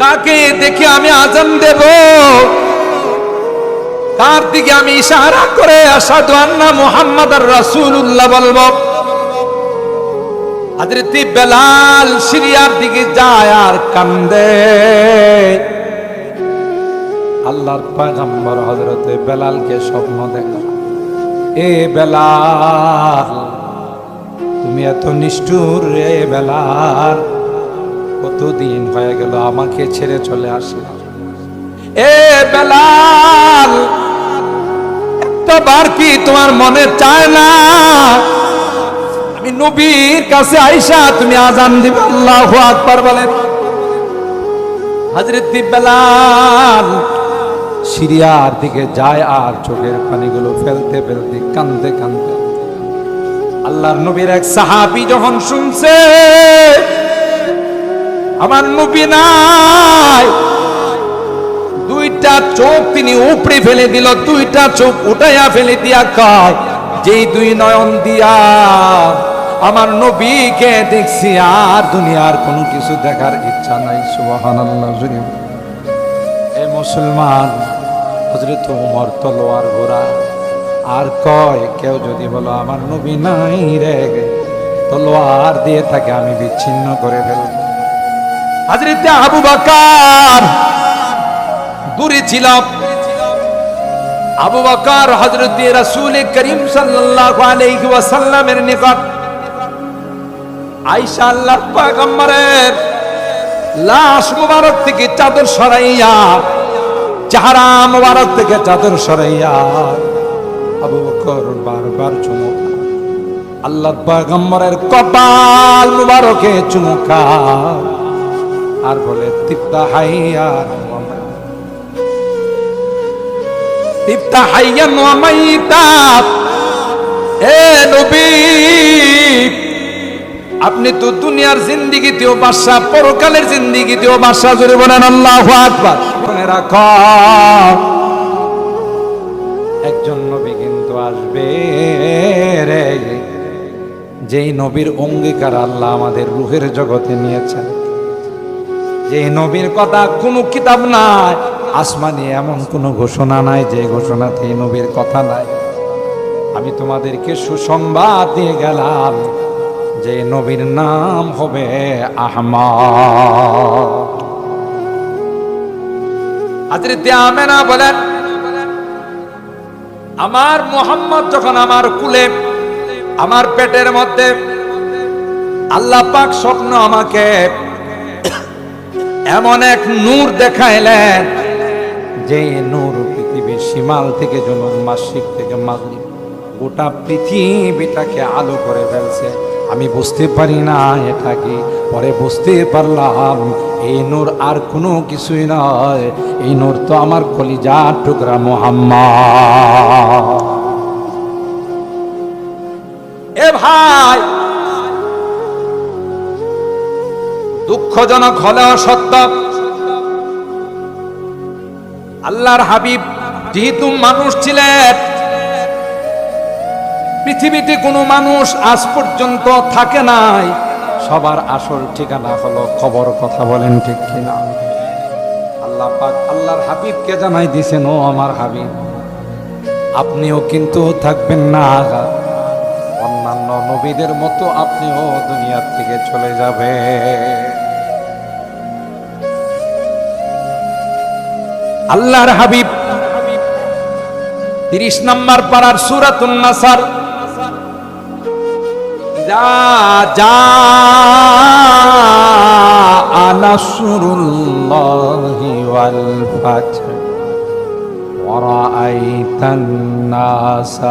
কাকে দেখে আমি আজান দেব? কার দিকে আমি ইশারা করে আসাদু আন্না মুহাম্মদ রাসূলুল্লাহ বলব? হযরত বেলাল সিরিয়ার দিকে যায় আর কান্দে। আল্লাহর পয়গম্বর হযরতে বেলালকে স্বপ্ন দেখা। এ বেলাল, তুমি এত নিষ্ঠুর রে বেলাল। কতদিন হয়ে গেল আমাকে ছেড়ে চলে আসলে? এ বেলাল একটা বার কি তোমার মনে চায় না? আমি নবীর কাছে আইসা তুমি আজান দিবে, আল্লাহ আকবার বলেন হজরত বেলাল সিরিয়ার দিকে যায় আর চোখের পানিগুলো ফেলতে ফেলতে কান্দতে কান্দতে আল্লাহর নবীর এক সাহাবি যখন শুনছে আমার নবী নাই। দুইটা চোখ তিনি উপড়ে ফেলে দিল, দুইটা চোখ উঠাইয়া ফেলে দিয়া কয়, যেই দুই নয়ন দিয়া আমার নবীকে দেখছি, আর দুনিয়ার কোনো কিছু দেখার ইচ্ছা নাই। জুড়ে এ মুসলমান হজরত উমর তলোয়ার ঘোরা আর কয়, কেউ যদি বলো আমার নবী নাই রে, তলোয়ার দিয়ে তাকে আমি বিচ্ছিন্ন করে ফেলব। হজরত আবু বকর। দূরে ছিল আবু বকর হজরত রাসূল করিম সাল্লাল্লাহু আলাইহি ওয়াসাল্লামের নিকট আয়েশা আল্লাহর পয়গম্বরের লাশ মুবারক থেকে চাদর সরাইয়া, চেহারা মুবারক থেকে চাদর সরাইয়া আবু বকর বারবার চুমুক আল্লাহর পয়গম্বরের কপাল মুবারকে চুমুকা আর বলে, তিপ্তা হাইয়া তিপ্তা হাইয়া এ আপনি তো দুনিয়ার জিন্দিগিতেও বাদশা পরকালের জিন্দিগিতেও বাদশা জুড়ে বলেন, আল্লাহ আকবার। মনে রাখো। একজন নবী কিন্তু আসবে রে, যেই নবীর অঙ্গীকার আল্লাহ আমাদের রুহের জগতে নিয়েছেন। যে নবীর কথা কোনো কিতাব নাই, আসমানে এমন কোনো ঘোষণা নাই যে ঘোষণাতে নবীর কথা নাই। আমি তোমাদেরকে সুসংবাদ দিয়ে গেলাম যে নবীর নাম হবে আহমদ। আমেনা বলেন, আমার মোহাম্মদ যখন আমার কুলে, আমার পেটের মধ্যে আল্লাহ পাক স্বপ্ন আমাকে এমন এক নূর দেখাইলেন যে নূর পৃথিবীর সীমাল থেকে জনম মাসিক থেকে মাগরিব, গোটা পৃথিবীটাকে আলো করে ফেলছে। আমি বুঝতে পারি না এটা কি। পরে বুঝতে পারলাম, এই নূর আর কোনো কিছুই নয়। এই নূর তো আমার কলিজার টুকরা মোহাম্মদ। দুঃখজনক হলেও সত্য। আল্লাহর হাবিব যেহেতু মানুষ ছিলেন, পৃথিবীতে কোনো মানুষ আজ পর্যন্ত থাকে নাই। সবার আসল ঠিকানা হলো খবর কথা বলেন ঠিক কিনা। আল্লাহ পাক আল্লাহর হাবিবকে জানাই দিছেন, ও আমার হাবিব, আপনিও কিন্তু থাকবেন না অন্যান্য নবীদের মতো আপনিও দুনিয়ার থেকে চলে যাবে আল্লাহর হাবিব তিরিশ নম্বর পাড়ার সুরাতুন নাসার যা নাসরুল্লাহি ওয়াল ফাতহ ورأيت الناس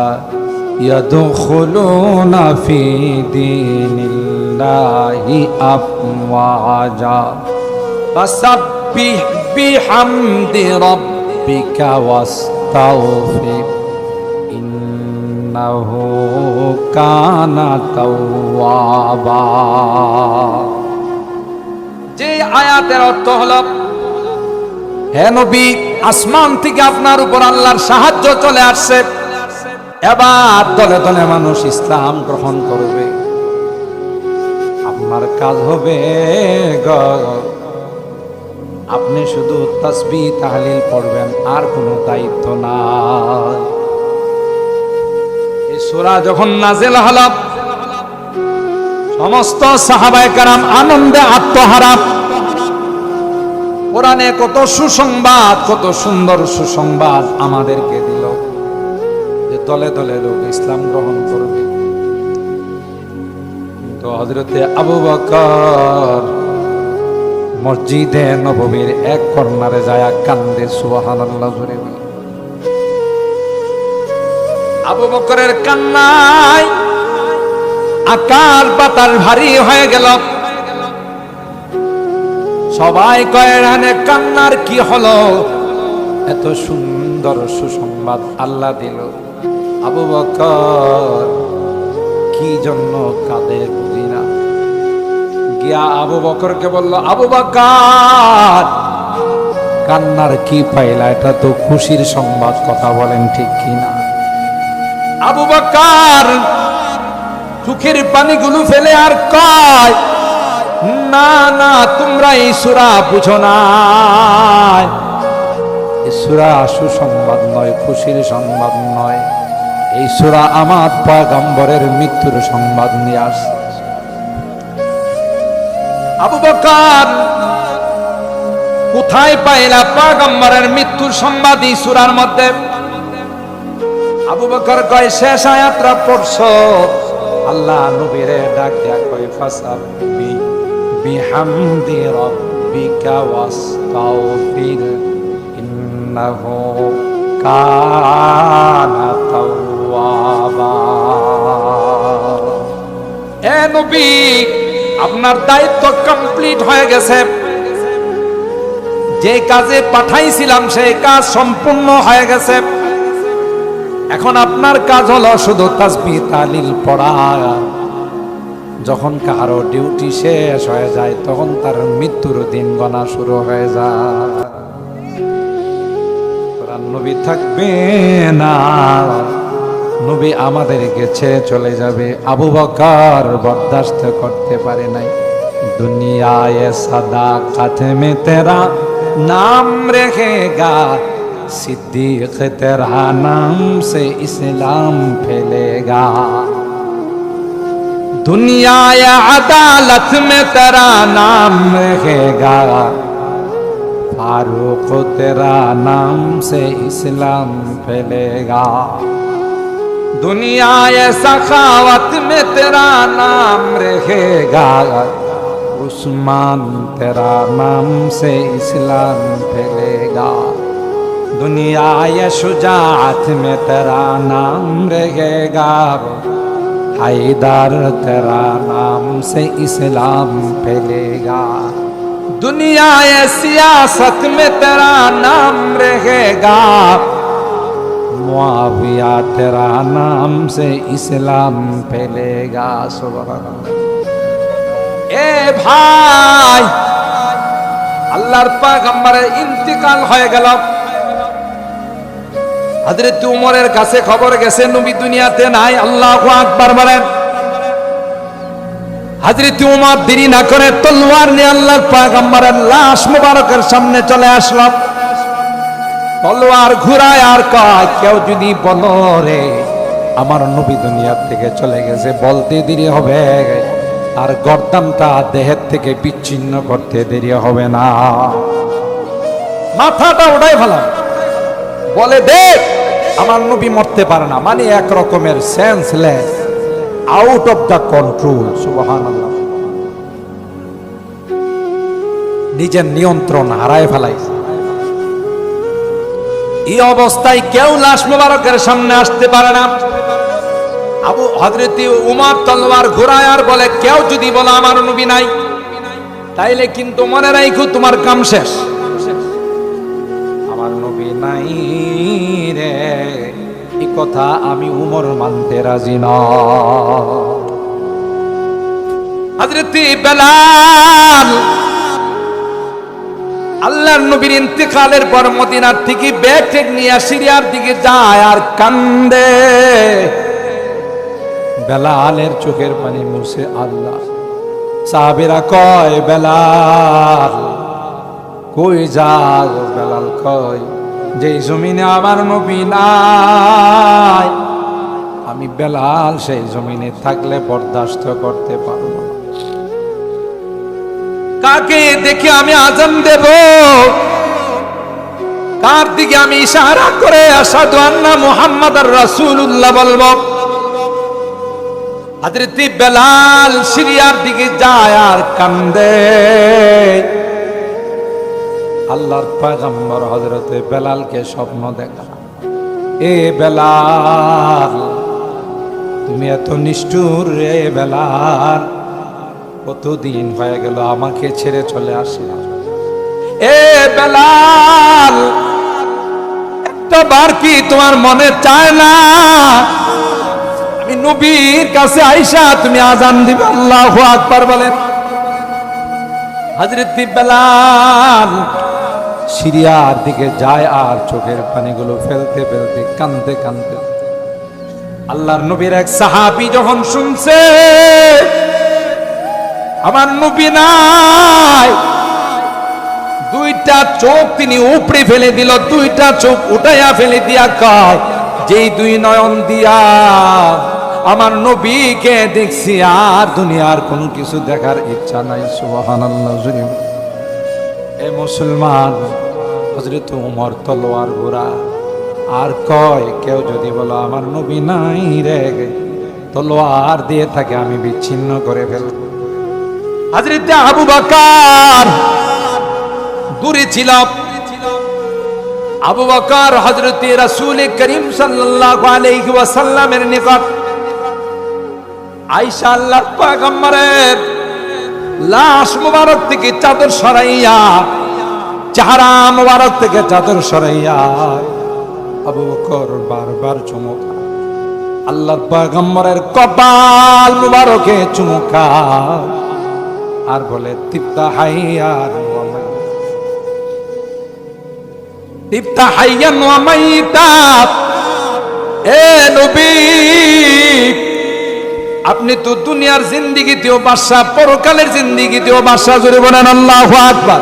يدخلون في دين الله أفواجا فسبح بحمد ربك واستغفر إنه كان توابا যে আয়াতের অর্থ হলো হে নবী আসমান থেকে আপনার উপর আল্লাহর সাহায্য চলে আসছে এবার দলে দলে মানুষ ইসলাম গ্রহণ করবে আপনার কাজ হবে গ আপনি শুধু তসবি, তাহলিল পড়বেন, আর কোনো দায়িত্ব এই সূরা যখন নাজেল হলাম সমস্ত সাহাবায়ে কারাম আনন্দে আত্মহারা। কোরআনে কত সুসংবাদ, কত সুন্দর সুসংবাদ আমাদেরকে দিল যে দলে দলে লোক ইসলাম গ্রহণ করবে। কিন্তু হজরতে আবু বকর মসজিদে নববীর এক কর্নারে যায় কান্দে, সুবহানাল্লাহ, জোরে বলে। আবু বকরের কান্নায় আকাশ বাতাল ভারী হয়ে গেল। সবাই কয় কান্নার কি হলো? এত সুন্দর সুসংবাদ আল্লাহ দিল। আবু বকর কি জন্য কাঁদে বুঝি গিয়া আবু বকরকে বলল, আবু বকর কান্নার কি পাইলা? এটা তো খুশির সংবাদ, কথা বলেন ঠিক কি না আবু বকর চোখের পানিগুলো ফেলে আর কয়, না না, তোমরা এই সুরা বুঝো না এই সুরা সুসংবাদ নয়, খুশির সংবাদ নয়। এই সুরা আমার পয়গম্বরের মৃত্যুর সংবাদ নিয়ে আসছে। আবু বকর কোথায় পাইলা পাগম্বরের মৃত্যুর এই সুরার মধ্যে? আবু বকর কয়, শেষ আয়াতটা পড়ছো? আল্লাহ নবীরে ডাক দেয়া কয়, ফাসাব্বি বিহামদি রাব্বিকা ওয়াস্তাগফির, ইন্নাহু কানা তাওয়াবা। এ নবী আপনার দায়িত্ব কমপ্লিট হয়ে গেছে। যে কাজে পাঠাইছিলাম, সেই কাজ সম্পূর্ণ হয়ে গেছে। এখন আপনার কাজ হলো শুধু তাসবি তালিল পড়া। যখন কারও ডিউটি শেষ হয়ে যায়, তখন তার মৃত্যুর দিন গণা শুরু হয়ে যায়। নবী থাকবে না। নবী আমাদেরকে ছেড়ে চলে যাবে। আবু বকার বরদাস্ত করতে পারে নাই। দুনিয়ায় সাদা কাথমে তেরা নাম রেখেগা। সিদ্দিক তেরা নাম সে ইসলাম ফেলেগা। দুনিয়ায় আদালত মে তেরা নাম রেখে গা ফারুক তেরা নাম সে ইসলাম ফেলেগা। दुनिया या सखावत में तेरा नाम रहेगा। उस्मान तेरा नाम से इस्लाम फैलेगा। दुनिया ये शुजात में तेरा नाम रहेगा। हैदर तेरा नाम से इस्लाम फैलेगा। दुनिया ये सियासत में तेरा नाम रहेगा। मुआविया तेरा नाम से इस्लाम फैलेगा सुबह এ ভাই আল্লাহর পাগম্বরের ইন্তিকাল হয়ে গেল হযরত উমরের কাছে খবর গেছে নবী দুনিয়াতে নাই আল্লাহু আকবার বলেন হযরত উমর দেরি না করে তলোয়ার নিয়ে আল্লাহর পয়গম্বরের লাশ মুবারকের সামনে চলে আসলো তলোয়ার ঘুরায় আর কয়, কেউ যদি বলো রে, আমার নবী দুনিয়ার থেকে চলে গেছে, বলতে দেরি হবে। আর গর্দানটা দেহের থেকে বিচ্ছিন্ন করতে দেরি হবে না। মাথাটা ওটাই ফেলাম বলে, দেখ, আমার নবী মরতে পারে না। মানে এক রকমের senseless out of the control সুবহান নিজের নিয়ন্ত্রণ হারায় ফেলাইছে। এই অবস্থায় কেউ লাশ মোবারকের সামনে আসতে পারে না। আবু হজরতি উমার তলোয়ার ঘোরায় আর বলে, কেউ যদি বলে আমার নবী নাই, তাইলে কিন্তু মনে রাখো তোমার কাম শেষ। আমার নবী নাই রে, এই কথা আমি উমর মানতে রাজি না। হজরতি বেলাল আল্লাহর নবীর ইন্তেকালের পর মদিনার থেকে ব্যাগ নিয়ে সিরিয়ার দিকে যায় আর কান্দে বেলালের চোখের পানি মুছে আল্লাহ সাহাবিরা কয়, বেলাল, কই যাও বেলাল কয় যে জমিনে আমার নবী নাই, আমি বেলাল সেই জমিনে থাকলে বরদাস্ত করতে পারব। কাকে দেখে আমি আজান দেব? কার দিকে আমি ইশারা করে আসাদু আন্না মুহাম্মদ রাসূলুল্লাহ বলব? বেলাল সিরিয়ার দিকে যায় আর কান্দে। আল্লাহর পয়গম্বর হযরত বেলালকে স্বপ্ন দেখা। এ বেলাল, তুমি এত নিষ্ঠুর রে বেলাল। কতদিন হয়ে গেল আমাকে ছেড়ে চলে আসলাম এ বেলাল, একটা বার কি তোমার মনে চায় না? আমি নবীর কাছে আইসা তুমি আজান দিবে, আল্লাহ আকবার বলেন হজরত বেলাল, সিরিয়ার দিকে যায় আর চোখের পানিগুলো ফেলতে ফেলতে কানতে কানতে আল্লাহর নবীর এক সাহাবি যখন শুনছে আমার নবী নাই। দুইটা চোখ তিনি উপড়ে ফেলে দিল, দুইটা চোখ উঠাইয়া ফেলে দিয়া কয়, যেই দুই নয়ন দিয়া আমার নবীকে দেখছি আর দুনিয়ার কোনো কিছু দেখার ইচ্ছা নাই। সুবহানাল্লাহ এ মুসলমান হজরত উমর তলোয়ার গোড়া, আর কয়, কেউ যদি বলো আমার নবী নাই রে, তলোয়ার দিয়ে থাকে আমি বিচ্ছিন্ন করে ফেলব। হজরত আবু বাকার। দূরে ছিল আবু বকর হযরত রাসূল করিম সাল্লাল্লাহু আলাইহি ওয়াসাল্লামের নিকট, আয়েশা আল্লাহর পয়গম্বরের লাশ মুবারক থেকে চাদর সরাইয়া, চেহারা মুবারক থেকে চাদর সরাইয়া, আবু বকর বারবার চুমুক আল্লাহর পয়গম্বরের কপাল মুবারকে চুমুকা আর বলে তিপ্তা হাইয়ার তিপ্তা হাইয়ান এ আপনি তো দুনিয়ার জিন্দিগিতেও বাদশা পরকালের জিন্দিগিতেও বাদশা জুড়ে বলেন, আল্লাহু আকবার।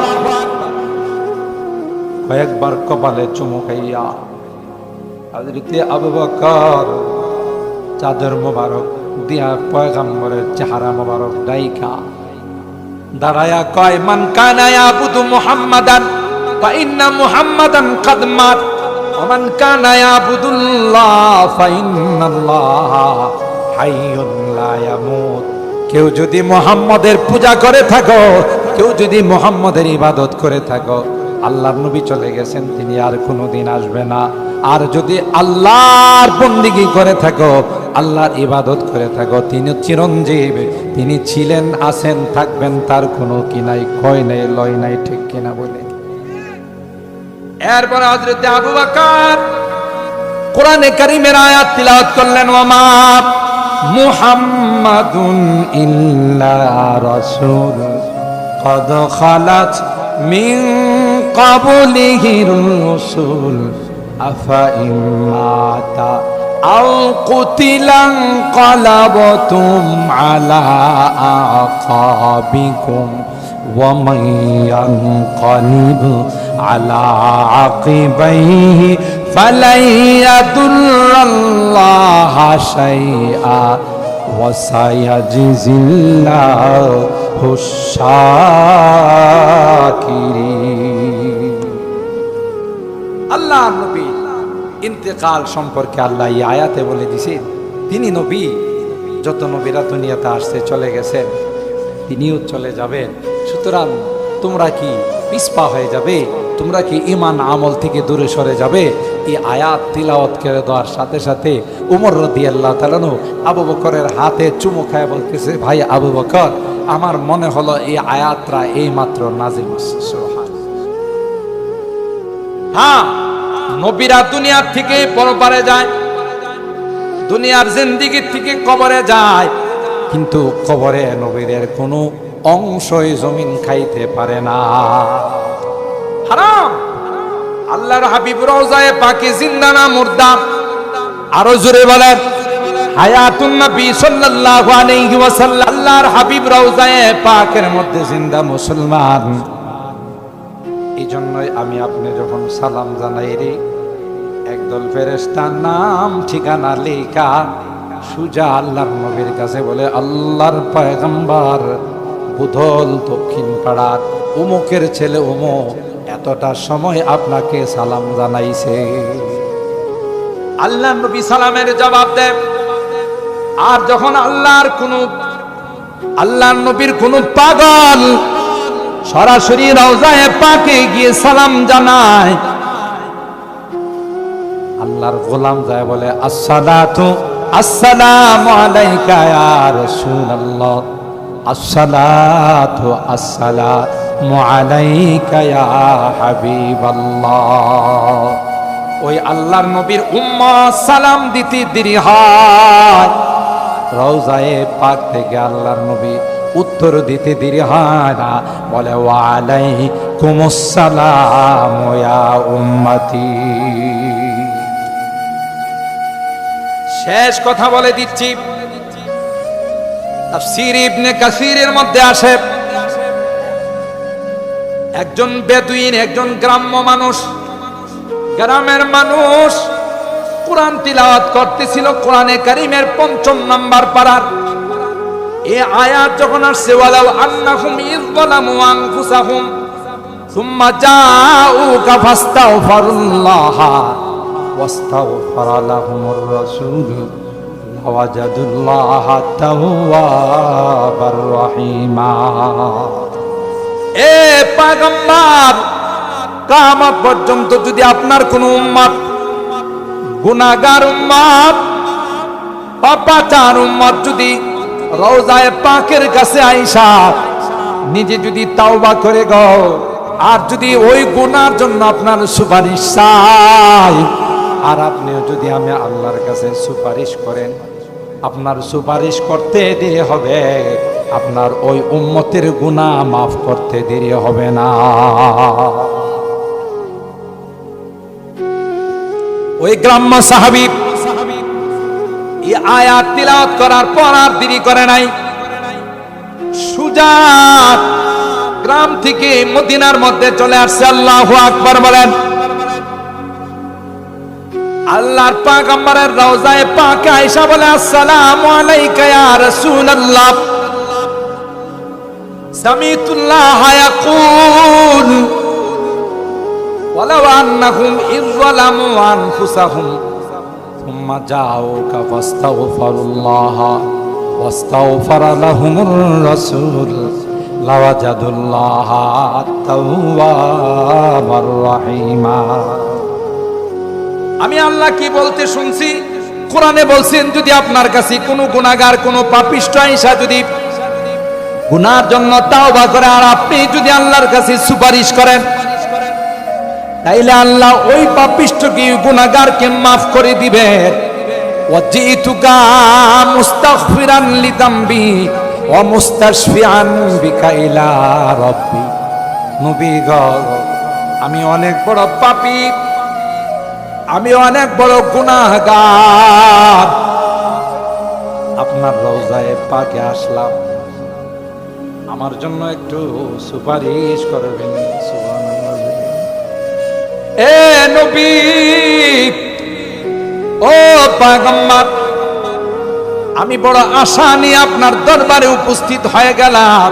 কয়েকবার কপালে চুমুকাইয়া হযরতে আবু বকর চাদর মোবারক দিয়া পয়গম্বরের চেহারা মোবারক ডাইকা দাঁড়ায়া কয় মান কানা ইয়াবুদু মুহাম্মাদান فإن محمدا قد مات ومن كان يعبد الله فإن الله حي لا يموت কেউ যদি মোহাম্মদের পূজা করে থাকো কেউ যদি মোহাম্মদের ইবাদত করে থাকো আল্লাহর নবী চলে গেছেন তিনি আর কোনোদিন আসবে না আর যদি আল্লাহর বন্দিগি করে থাকো আল্লাহর ইবাদত করে থাকো তিনি চিরঞ্জীব তিনি ছিলেন আছেন থাকবেন তার কোনো কি নাই ক্ষয় নেই লয় নাই ঠিক কিনা বলে এরপরে হজরত আবু বকর কোরআনে কারিমের আয়াত তিলাওয়াত করলেন ওমা মুহাম্মাদুন ইল্লা রাসূল قد خلت من قبله الرسل أفإن مات أو قتل انقلبتم على أعقابكم ومن ينقلب على عقبيه فلن يضر الله شيئا وسيجزي الله الشاكرين আল্লাহ নবী ইন্তেকাল সম্পর্কে আল্লাহ এই আয়াতে বলে দিছেন, তিনি নবী, যত নবীরা দুনিয়াতে আসতে চলে গেছেন, তিনিও চলে যাবেন। সুতরাং তোমরা কি পিসপা হয়ে যাবে? তোমরা কি ইমান আমল থেকে দূরে সরে যাবে? এই আয়াত তিলাওয়াত করে দেওয়ার সাথে সাথে উমর রদি আল্লাহ তালানু আবু বকরের হাতে চুমু খায় বলতেছে, ভাই আবু বকর, আমার মনে হলো এই আয়াতরা এই মাত্র হচ্ছে। হ্যাঁ নবীরা দুনিয়ার থেকে পরপারে যায়, দুনিয়ার জিন্দিগির থেকে কবরে যায়। কিন্তু কবরে নবীদের কোনো অংশই জমিন খাইতে পারে না। হারাম! আল্লাহর হাবিব রওজায়ে পাকে জিন্দা না মুর্দা। আরও জোরে বলেন, হায়াতুন নবী সাল্লাল্লাহু আলাইহি ওয়াসাল্লাম আল্লাহর হাবিব রওজায়ে পাকের মধ্যে জিন্দা মুসলমান। এই জন্যই আমি আপনি যখন সালাম জানাই রে একদল ফেরেস্তার নাম, ঠিকানা, লেখা। সুজা আল্লাহর নবীর কাছে বলে, আল্লাহর পয়গম্বর, বুধল দক্ষিণ পাড়ার উমুকের ছেলে উমুক, এতটা সময় আপনাকে সালাম জানাইছে। আল্লাহ নবী সালামের জবাব দেন, আর যখন আল্লাহর কোন, আল্লাহর নবীর কোন পাগল সরাসরি রওজায় পাকে গিয়ে সালাম জানায় আল্লাহর গোলাম যায় বলে, আসসালাতু আসসালামু আলাইকা ইয়া রাসূলুল্লাহ। আসসালাতু আসসালামু আলাইকা ইয়া হাবিবাল্লাহ। ওই আল্লাহর নবীর উম্মত সালাম দিতে দেরি হয়। রওজায়ে পাক থেকে আল্লাহর নবী উত্তর দিতে দেরি হয় না। বলে ওয়ালাইকুম আসসালাম ইয়া উম্মতি। শেষ কথা বলে দিচ্ছি। মধ্যে আসে। একজন বেদুইন, একজন গ্রাম্য মানুষ, গ্রামের মানুষ কোরআন তিলাওয়াত করতেছিল কোরআনে কারিমের পঞ্চম নাম্বার পারার এ আয়াত যখন আসছে, ওয়ালাউ আন্নাহুম ইযলামু আনফুসাহুম এ পর্যন্ত যদি আপনার কোন উম্মত গুনাগার উম্মত, পাপাচার উম্মত যদি রওজায় পাকের কাছে আইসা, নিজে যদি তাওবা করে গো, আর যদি ওই গুনার জন্য আপনার সুপারিশ চাই। আর আপনিও যদি আমি আল্লাহর কাছে সুপারিশ করেন, আপনার সুপারিশ করতে দেরি হবে, আপনার ওই উম্মতের গুনাহ মাফ করতে দেরি হবে না। ওই গ্রাম্য সাহাবি এই আয়াত তিলাওয়াত করার পর আর দেরি করে নাই। সুজাত গ্রাম থেকে মদিনার মধ্যে চলে আসছে, আল্লাহ আকবার বলেন। আল্লাহর পাগম্বরের রওজায় পাকে আয়েশা বলে আসসালামু আলাইকা ইয়া রাসূলুল্লাহ সামিতুল্লাহ ইয়াকুল ولو أنهم إذ ظلموا أنفسهم ثم جاءوك فاستغفروا الله واستغفر لهم الرسول لوجدوا الله توابا رحيما আমি আল্লাহ কি বলতে শুনছি? কোরআনে বলছেন, যদি আপনার কাছে কোনো গুনাহগার, কোনো পাপিষ্ট আইসা যদি গুনার জন্য তাওবা করে, আর আপনি যদি আল্লাহর কাছে সুপারিশ করেন, তাইলে আল্লাহ ওই পাপিষ্টকে গুনাহগারকে মাফ করে দিবে। ওয়াজিতুকা মুস্তাগফিরান লিদামবি ওয়া মুস্তাশফিআন বিকা ইলা রাব্বি। নবী আমি অনেক বড় পাপী। আমি অনেক বড় গুনাহগার। আপনার রওজায়ে পাকে আসলাম। আমার জন্য একটু সুপারিশ করবেন। এ নবী, ও পাগম্বর, আমি বড় আশা নিয়ে আপনার দরবারে উপস্থিত হয়ে গেলাম।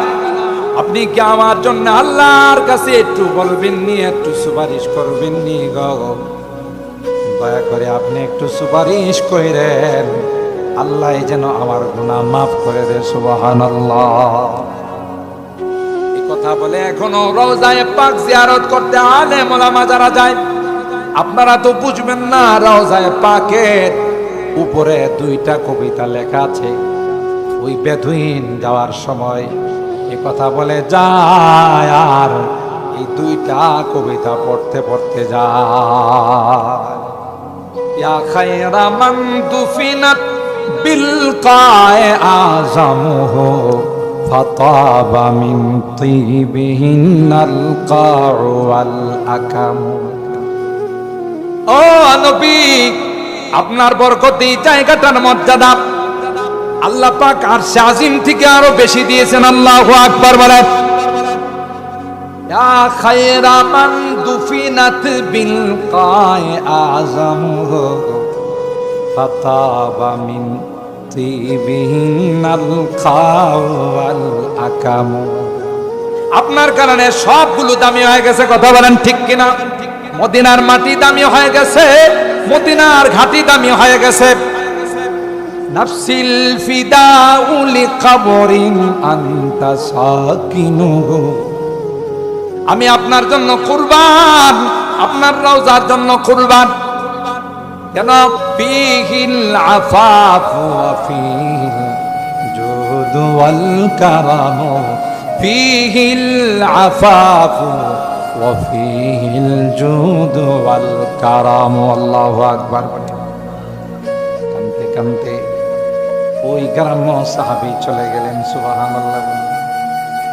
আপনি কি আমার জন্য আল্লাহর কাছে একটু বলবেন নি একটু সুপারিশ করবেন নি গো? দয়া করে আপনি একটু সুপারিশ করেন আল্লাহ যেন আমার গুনাহ মাফ করে দে সুবহানাল্লাহ। এই কথা বলে এখনও রওজায়ে পাক জিয়ারত করতে আলে মোলামা যারা যায়, আপনারা তো বুঝবেন না রওজায়ে পাকের উপরে দুইটা কবিতা লেখা আছে। ওই বেদুইন যাওয়ার সময় এ কথা বলে, যায় আর এই দুইটা কবিতা পড়তে পড়তে যায়। ইয়া খায়রা মান দুফিনাত বিলকায়ে আযমুহু فطاب من طيبهن القاع والأكم ও নবী আপনার বরকতে এই জায়গাটার মর্যাদা আল্লাহ পাক আর আজিম থেকে আরো বেশি দিয়েছেন আল্লাহ আকবার বলেন ইয়া খায়রা মান বিল কায় আযমহু ফাতাবা মিন তিবিহিনাল খাও ওয়াল আপনার কারণে সবগুলো দামি হয়ে গেছে, কথা বলেন ঠিক কিনা? মদিনার মাটি দামি হয়ে গেছে, মদিনার ঘাটি দামি হয়ে গেছে। নাফসিল ফিদাউলি কবরিন আনতা সাকিনুহু। আমি আপনার জন্য কুরবান, আপনার রওজার জন্য কুরবান। কেন? ফিহিল আফাফ ফিহিল জুদ ওয়াল কারাম। আফাফ ওয়া ফিহিল জুদ ওয়াল কারাম। আল্লাহু আকবার কানতে কানতে ওই গ্রাম্য সাহাবী চলে গেলেন, সুবহানাল্লাহ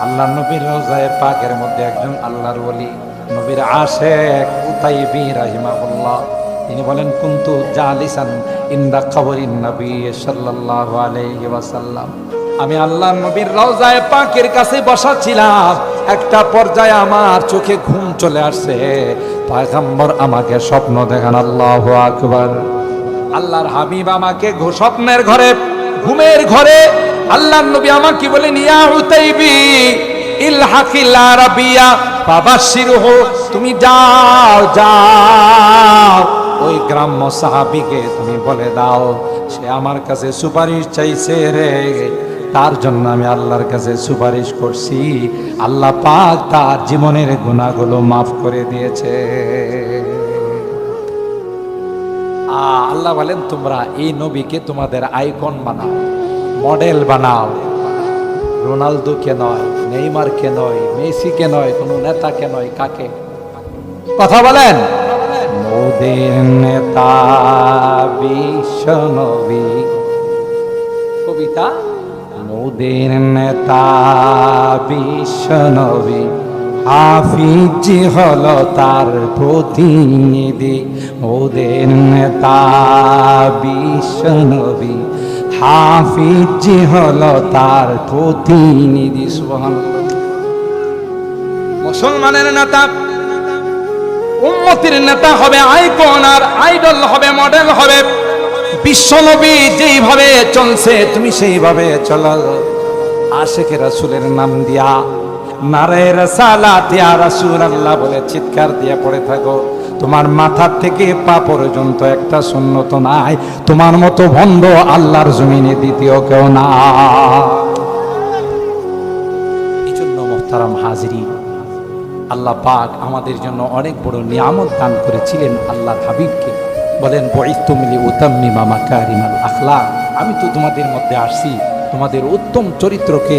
আল্লাহ নবীর রোজায় পাকের মধ্যে একজন আল্লাহর বলি নবীর আশেক উতাইবি রাহিমাহুল্লাহ। তিনি বলেন, কুন্তু জালিসান ইন্দা খবরিন নবী সাল্লাল্লাহু আলাইহি ওয়াসাল্লাম। আমি আল্লাহ নবীর রওজায় পাকের কাছে বসা ছিলাম একটা পর্যায়ে আমার চোখে ঘুম চলে আসছে। পয়গম্বর আমাকে স্বপ্ন দেখান, আল্লাহু আকবার। আল্লাহর হাবিব আমাকে স্বপ্নের ঘরে ঘুমের ঘরে আল্লাহ নবী আমাকে বলেন, ইয়া উতাইবি ইলহাকিল আরাবিয়া বাবাশিরহু তুমি যাও যাও। ওই গ্রাম্য সাহাবীকে তুমি বলে দাও, সে আমার কাছে সুপারিশ চাইছে রে। তার জন্য আমি আল্লাহর কাছে সুপারিশ করছি। আল্লাহ পাক তার জীবনের গুণাগুলো মাফ করে দিয়েছে। আল্লাহ বলেন, তোমরা এই নবীকে তোমাদের আইকন বানাও, মডেল বানাও। রোনালদো কে নয় নেইমার কে নয় মেসি কে নয়, কোনো নেতা কে নয়, কাকে? কথা বলেন। মোদের নেতা, বিশ্ব নবী। কবিতা? মোদের নেতা, বিশ্ব হাফিজি হল তার প্রতিনিধি মোদের নেতা বিশ্ব নবী হাফিজি হল তার প্রতিনিধি, সুবহানাল্লাহ। মুসলমানের নেতা, উম্মতির নেতা হবে আইকন আর আইডল হবে মডেল হবে। বিশ্বনবী যেইভাবে চলছে, তুমি সেইভাবে চলো। আশেকে রাসূলের নাম দিয়া নারে রাসালাত ইয়া রাসূলুল্লাহ বলে চিৎকার দিয়ে পড়ে থাকো। তোমার মাথার থেকে পা পর্যন্ত একটা সুন্নত নাই। তোমার মতো ভণ্ড আল্লাহর জমিনে দ্বিতীয় কেউ না। এই জন্য মোহতারাম হাজিরি আল্লাহ পাক আমাদের জন্য অনেক বড় নিয়ামত দান করেছিলেন আল্লাহর হাবিবকে। বলেন বইতুমিলি উতাম্মি মামা কারিমাল আখলা আমি তো তোমাদের মধ্যে আসছি। তোমাদের উত্তম চরিত্রকে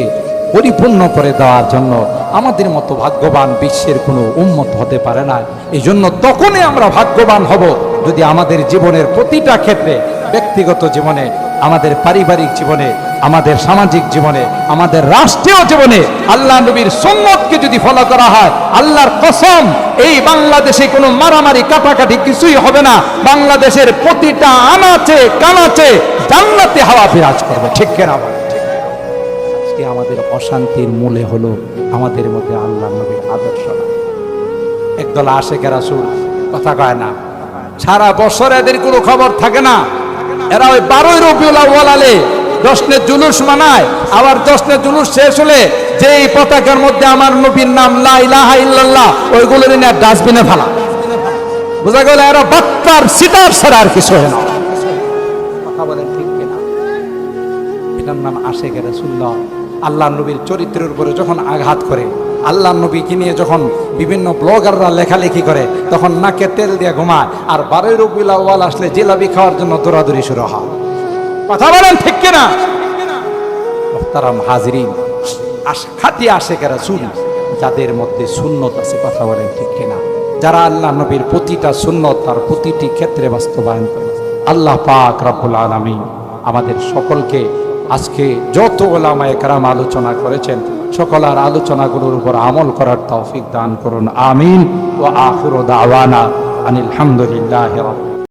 পরিপূর্ণ করে দেওয়ার জন্য আমাদের মতো ভাগ্যবান বিশ্বের কোনো উন্মত হতে পারে না। এই জন্য তখনই আমরা ভাগ্যবান হব যদি আমাদের জীবনের প্রতিটা ক্ষেত্রে, ব্যক্তিগত জীবনে, আমাদের পারিবারিক জীবনে, আমাদের সামাজিক জীবনে, আমাদের রাষ্ট্রীয় জীবনে আল্লাহ নবীর সুন্নতকে যদি ফলো করা হয়, আল্লাহর কসম, এই বাংলাদেশে কোনো মারামারি, কাটাকাটি কিছুই হবে না। বাংলাদেশের প্রতিটা আনাচে, কানাচে জান্নাতে হাওয়া বিরাজ করবে। ঠিক কেনা? আজকে আমাদের অশান্তির মূলে হলো আমাদের মধ্যে আল্লাহ নবীর আদর্শ। একদল আশেকের আসুর কথা কয় না। সারা বছর এদের কোনো খবর থাকে না। এরা ওই বারোই রবিউল আউয়ালে দশনের জুলুস মানায়, আবার দশনের জুলুস শেষ হলে যেই পতাকার মধ্যে আমার নবীর নাম লা ইলাহা ইল্লাল্লাহ ওইগুলো নিয়ে ডাস্টবিনে ফেলা। বোঝা গেল এরা বাত্তার সিতার ছাড়া আর কিছু হয় না। কথা বলেন ঠিক কিনা? এটার নাম আশেখ রাসূলুল্লাহ। আল্লাহ নবীর চরিত্রের উপরে যখন আঘাত করে, আল্লাহ নবীকে নিয়ে যখন বিভিন্ন ব্লগাররা লেখালেখি করে, তখন নাকে তেল দিয়ে ঘুমায় আর বারোই রবিউল আউয়াল আসলে জিলাপি খাওয়ার জন্য দৌড়াদৌড়ি শুরু হয়। কথা বলেন ঠিক কিনা? মোহতারাম হাজরিন খাতি আসে আশেখ রাসূল, যাদের মধ্যে সুন্নত আছে, কথা বলেন ঠিক কিনা? যারা আল্লাহ নবীর প্রতিটা সুন্নত তার প্রতিটি ক্ষেত্রে বাস্তবায়ন করে। আল্লাহ পাক রব্বুল আলামিন আমাদের সকলকে আজকে যত ওলামায় কারাম আলোচনা করেছেন সকল আর আলোচনাগুলোর উপর আমল করার তৌফিক দান করুন। আমিন। ও আখির দাওয়ানা আনিল হামদুলিল্লাহ